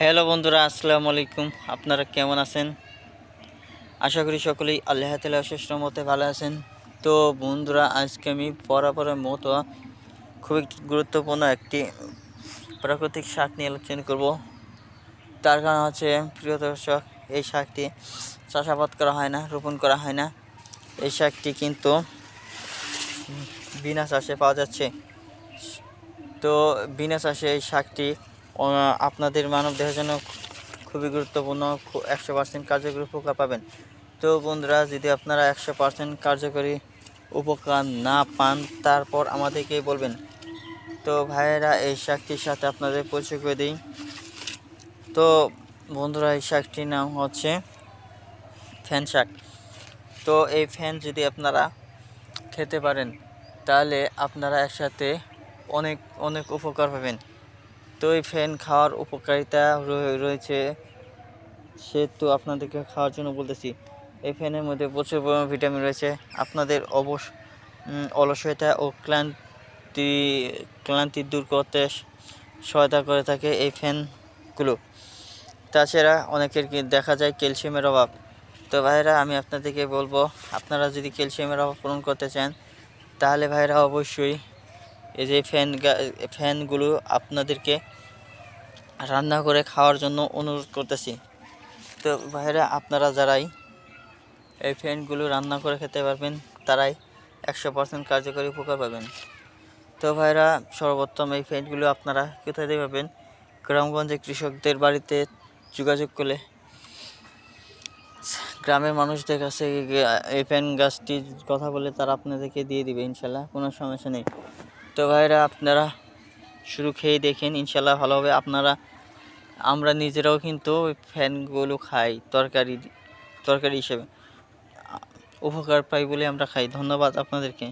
Hello বন্ধুরা, আসসালামু আলাইকুম। আপনারা কেমন আছেন? আশা করি সকলেই আল্লাহ তালা অশেষ মতে ভালো আছেন। তো বন্ধুরা, আজকে আমি বরাবরের মতো খুবই গুরুত্বপূর্ণ একটি প্রাকৃতিক শাক নিয়ে আলোচনা করব। তার কারণ হচ্ছে, প্রিয় দর্শক, এই শাকটি চাষাবাদ করা হয় না, রোপণ করা হয় না। এই শাকটি কিন্তু বিনা চাষে পাওয়া যাচ্ছে। তো বিনা চাষে এই শাকটি আপনাদের মানব দেহের জন্য খুবই গুরুত্বপূর্ণ একশো পার্সেন্ট কার্যকরী উপকার পাবেন। তো বন্ধুরা, যদি আপনারা একশো পার্সেন্ট কার্যকরী উপকার না পান, তারপর আমাদেরকে বলবেন। তো ভাইয়েরা, এই শাকটির সাথে আপনাদের পরিচয় করে দিই। তো বন্ধুরা, এই শাকটির নাম হচ্ছে ফ্যান শাক। তো এই ফ্যান যদি আপনারা খেতে পারেন, তাহলে আপনারা একসাথে অনেক অনেক উপকার পাবেন। তো এই ফ্যান খাওয়ার উপকারিতা রয়ে- রয়েছে। সেহেতু আপনাদেরকে খাওয়ার জন্য বলতেছি এই ফ্যানের মধ্যে প্রচুর পরিমাণ ভিটামিন রয়েছে। আপনাদের উম, অলসতা ও ক্লান্তি ক্লান্তি দূর করতে সহায়তা করে থাকে এই ফ্যানগুলো। তাছাড়া অনেকের দেখা যায় ক্যালসিয়ামের অভাব। তো ভাইরা আমি আপনাদেরকে বলব আপনারা যদি ক্যালসিয়ামের অভাব পূরণ করতে চান তাহলে ভাইরা অবশ্যই এই যে ফ্যান ফ্যানগুলো আপনাদেরকে রান্না করে খাওয়ার জন্য অনুরোধ করতেছি। তো ভাইরা আপনারা যারাই এই ফ্যানগুলো রান্না করে খেতে পারবেন, তারাই একশো পার্সেন্ট কার্যকরী উপকার পাবেন। তো ভাইরা সর্বোত্তম এই ফ্যানগুলো আপনারা কোথায় দিয়ে পাবেন? গ্রামগঞ্জে কৃষকদের বাড়িতে যোগাযোগ করলে। গ্রামের মানুষদের কাছে এই ফ্যান গাছটির কথা বলে তারা আপনাদেরকে দিয়ে দিবে, ইনশাল্লাহ, কোনো সমস্যা নেই। তো ভাইরা আপনারা শুরু খেয়ে দেখেন ইনশাল্লাহ ভালো হবে। আপনারা, আমরা নিজেরাও কিন্তু ফ্যানগুলো খাই, তরকারি তরকারি হিসেবে। উপকার পাই বলে আমরা খাই। ধন্যবাদ আপনাদেরকে।